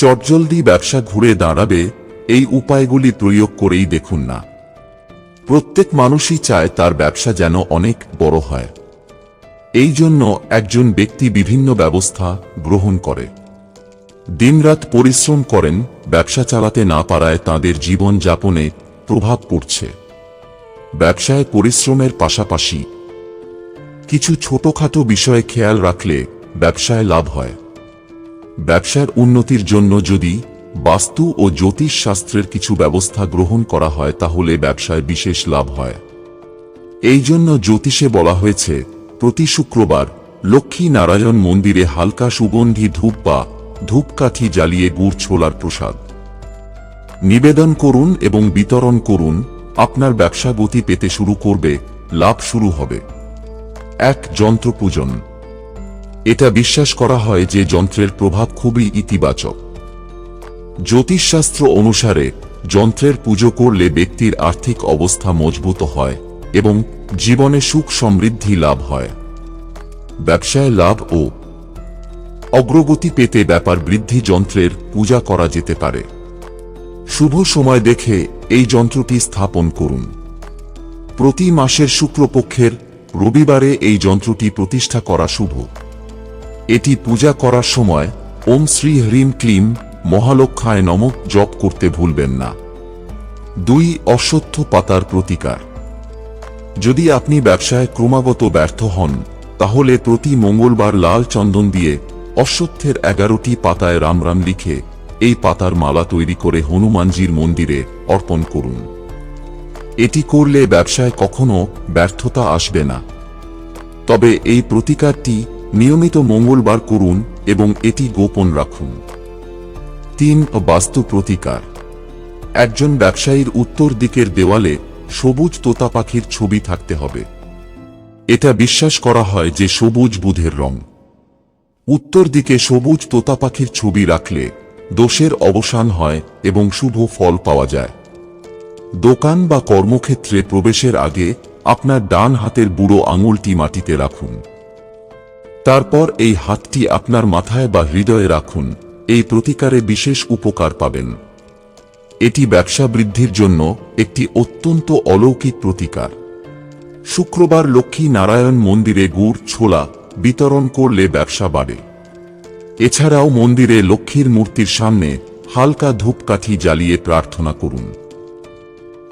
চটজলদি ব্যবসা ঘুরে দাঁড়াবে, এই উপায়গুলি প্রয়োগ করেই দেখুন না। প্রত্যেক মানুষই চায় তার ব্যবসা যেন অনেক বড় হয়। এই জন্য একজন ব্যক্তি বিভিন্ন ব্যবস্থা গ্রহণ করে। দিনরাত পরিশ্রম করেন, ব্যবসা চালাতে না পারায় তাদের জীবন যাপনে প্রভাব পড়ছে। ব্যবসায় পরিশ্রমের পাশাপাশি কিছু ছোটখাটো বিষয়ে খেয়াল রাখলে ব্যবসায় লাভ হয়। ব্যবসার উন্নতির জন্য যদি বাস্তু ও জ্যোতিষ শাস্ত্রের কিছু ব্যবস্থা গ্রহণ করা হয়, তাহলে ব্যবসায় বিশেষ লাভ হয়। এই জন্য জ্যোতিষে বলা হয়েছে, প্রতি শুক্রবার লক্ষ্মী নারায়ণ মন্দিরে হালকা সুগন্ধি ধূপ বা ধূপকাঠি জ্বালিয়ে গুড় ছোলার প্রসাদ। নিবেদন করুন এবং বিতরণ করুন, আপনার ব্যবসা গতি পেতে শুরু করবে, লাভ শুরু হবে। এক যন্ত্র পূজন এটা বিশ্বাস করা হয় যে যন্ত্রের প্রভাব খুবই ইতিবাচক। জ্যোতিষশাস্ত্র অনুসারে, যন্ত্রের পুজো করলে ব্যক্তির আর্থিক অবস্থা মজবুত হয় এবং জীবনে সুখ সমৃদ্ধি লাভ হয়। ব্যবসায় লাভ ও অগ্রগতি পেতে ব্যাপার বৃদ্ধি যন্ত্রের পূজা করা যেতে পারে। শুভ সময় দেখে এই যন্ত্রটি স্থাপন করুন। প্রতি মাসের শুক্রপক্ষের রবিবারে এই যন্ত্রটি প্রতিষ্ঠা করা শুভ। এটি পূজা করার সময় ওম শ্রী হ্রিম ক্লিম মহালক্ষায় নমক জপ করতে ভুলবেন না। দুই অশ্বত্থ পাতার প্রতিকার। যদি আপনি ব্যবসায় ক্রমাগত ব্যর্থ হন, তাহলে প্রতি মঙ্গলবার লাল চন্দন দিয়ে অশ্বত্থের এগারোটি পাতায় রাম রাম লিখে এই পাতার মালা তৈরি করে হনুমানজির মন্দিরে অর্পণ করুন। এটি করলে ব্যবসায় কখনো ব্যর্থতা আসবে না। তবে এই প্রতিকারটি নিয়মিত মঙ্গলবার করুন এবং এটি গোপন রাখুন। তিন, বাস্তু প্রতিকার। একজন ব্যবসায়ীর উত্তর দিকের দেওয়ালে সবুজ তোতা পাখির ছবি থাকতে হবে। এটা বিশ্বাস করা হয় যে সবুজ বুধের রং। উত্তর দিকে সবুজ তোতা পাখির ছবি রাখলে দোষের অবসান হয় এবং শুভ ফল পাওয়া যায়। দোকান বা কর্মক্ষেত্রে প্রবেশের আগে আপনার ডান হাতের বুড়ো আঙুলটি মাটিতে রাখুন। তারপর এই হাতটি আপনার মাথায় বা হৃদয়ে রাখুন। এই প্রতিকারে বিশেষ উপকার পাবেন। এটি ব্যবসা বৃদ্ধির জন্য একটি অত্যন্ত অলৌকিক প্রতিকার। শুক্রবার লক্ষ্মী নারায়ণ মন্দিরে গুড়, ছোলা বিতরণ করলে ব্যবসা বাড়ে। এছাড়াও মন্দিরে লক্ষ্মীর মূর্তির সামনে হালকা ধূপকাঠি জ্বালিয়ে প্রার্থনা করুন।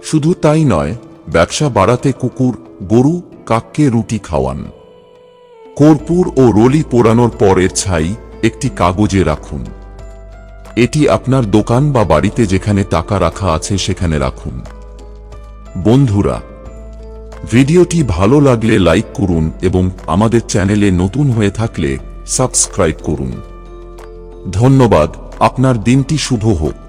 শুধু তাই নয়, ব্যবসা বাড়াতে কুকুর, গরু, কাককে রুটি খাওয়ান। কর্পূর ও রলি পোড়ানোর পরের ছাই একটি কাগজে রাখুন। এটি আপনার দোকান বা বাড়িতে যেখানে টাকা রাখা আছে সেখানে রাখুন। বন্ধুরা, ভিডিওটি ভালো লাগলে লাইক করুন এবং আমাদের চ্যানেলে নতুন হয়ে থাকলে সাবস্ক্রাইব করুন। ধন্যবাদ, আপনার দিনটি শুভ হোক।